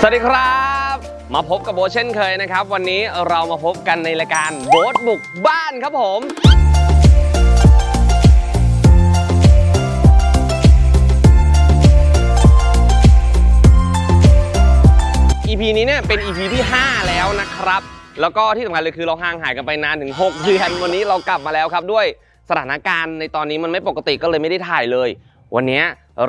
สวัสดีครับ มาพบกับโบเช่นเคยนะครับ วันนี้เรามาพบกันในรายการโบทบุกบ้านครับผม EP นี้เนี่ยเป็น EP ที่ 5 แล้วนะครับ แล้วก็ที่สำคัญเลยคือเราห่างหายกันไปนานถึง 6 เดือนวันนี้เรากลับมาแล้วครับด้วยสถานการณ์ในตอนนี้มันไม่ปกติก็เลยไม่ได้ถ่ายเลย วันนี้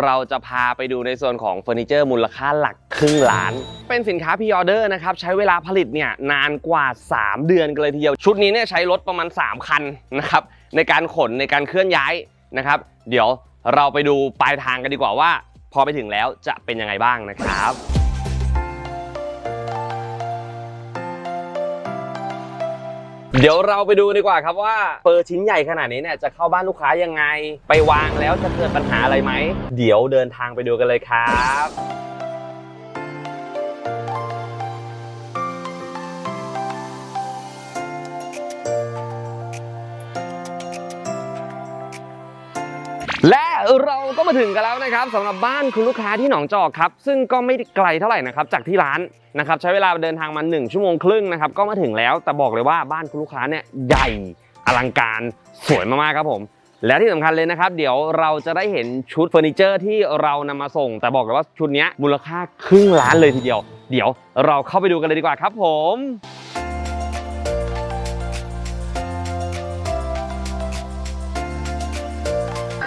เราจะพาไปดูในส่วนของเฟอร์นิเจอร์มูลค่าหลัก ครึ่งล้านเป็นสินค้าพ r ออเดอร์นะครับ ใช้เวลาผลิตเนี่ยนานกว่า 3 เดือนกันเลยทีเดียว ชุดนี้เนี่ยใช้รถประมาณ 3 คันนะครับ ในการขนในการเคลื่อนย้ายนะครับ เดี๋ยวเราไปดูปลายทางกันดีกว่าว่า พอไปถึงแล้วจะเป็นยังไงบ้างนะครับเดี๋ยวเราไปดูดีกว่าครับว่าเปอร์ชิ้นใหญ่ขนาดนี้เนี่ยจะเข้าบ้านลูกค้ายังไง ไปวางแล้วจะเกิดปัญหาอะไรไหม เดี๋ยวเดินทางไปดูกันเลยครับ เราก็มาถึงกันแล้วนะครับสำหรับบ้านคุณลูกค้าที่หนองจอกครับ ซึ่งก็ไม่ไกลเท่าไหร่นะครับจากที่ร้านนะครับใช้เวลาเดินทางมา 1 ชั่วโมงครึ่งนะครับก็มาถึงแล้วแต่บอกเลยว่าบ้านคุณลูกค้าเนี่ยใหญ่อลังการสวยมากๆครับผมและที่สำคัญเลยนะครับ เดี๋ยวเราจะได้เห็นชุดเฟอร์นิเจอร์ที่เรานำมาส่ง แต่บอกเลยว่าชุดนี้มูลค่าครึ่งล้านเลยทีเดียว เดี๋ยวเราเข้าไปดูกันเลยดีกว่าครับผม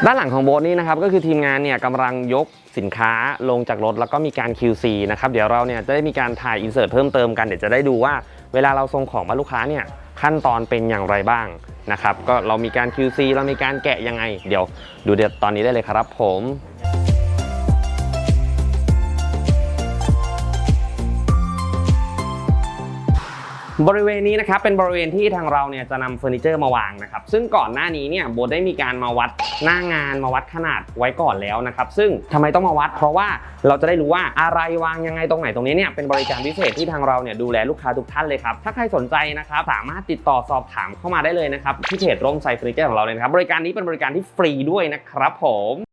ด้านหลังของโบสนี่นะครับก็คือทีมงานเนี่ยกำลังยกสินค้าลงจากรถแล้วก็มีการ QC นะครับเดี๋ยวเราเนี่ยจะได้มีการถ่ายอินเสิร์ตเพิ่มเติมกันเดี๋ยวจะได้ดูว่าเวลาเราส่งของมาลูกค้าเนี่ยขั้นตอนเป็นอย่างไรบ้างนะครับก็เรามีการ QC เรามีการแกะยังไง เดี๋ยวดูเดี๋ยวตอนนี้ได้เลยครับผม บริเวณนี้นะครับเป็นบริเวณที่ทางเราเนี่ยจะนำเฟอร์นิเจอร์มาวางนะครับซึ่งก่อนหน้านี้เนี่ยโบได้มีการมาวัดหน้างานมาวัดขนาดไว้ก่อนแล้วนะครับซึ่งทำไมต้องมาวัด เพราะว่าเราจะได้รู้ว่าอะไรวางยังไงตรงไหนตรงนี้เนี่ยเป็นบริการพิเศษที่ทางเราเนี่ยดูแลลูกค้าทุกท่านเลยครับถ้าใครสนใจนะครับสามารถติดต่อสอบถามเข้ามาได้เลยนะครับที่เพจร่มไซเฟอร์นิเจอร์ของเราเลยนะครับบริการนี้เป็นบริการที่ฟรีด้วยนะครับผม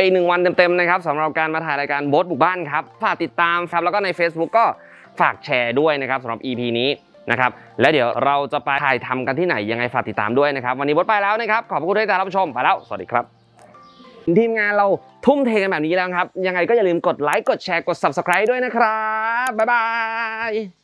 ไปหนึ่งวันเต็มๆนะครับสำหรับการมาถ่ายรายการโบสบุกบ้านครับฝากติดตามครับแล้วก็ใน Facebook ก็ฝากแชร์ด้วยนะครับสำหรับ EP นี้นะครับและเดี๋ยวเราจะไปถ่ายทำกันที่ไหนยังไงฝากติดตามด้วยนะครับ วันนี้บสไปแล้วนะครับขอบคุณที่ติดตามรับชมไปแล้ว สวัสดีครับ ทีมงานเราทุ่มเทกันแบบนี้แล้วครับ ยังไงก็อย่าลืมกดไลค์กดแชร์กด Subscribe ด้วยนะครับบ๊ายบาย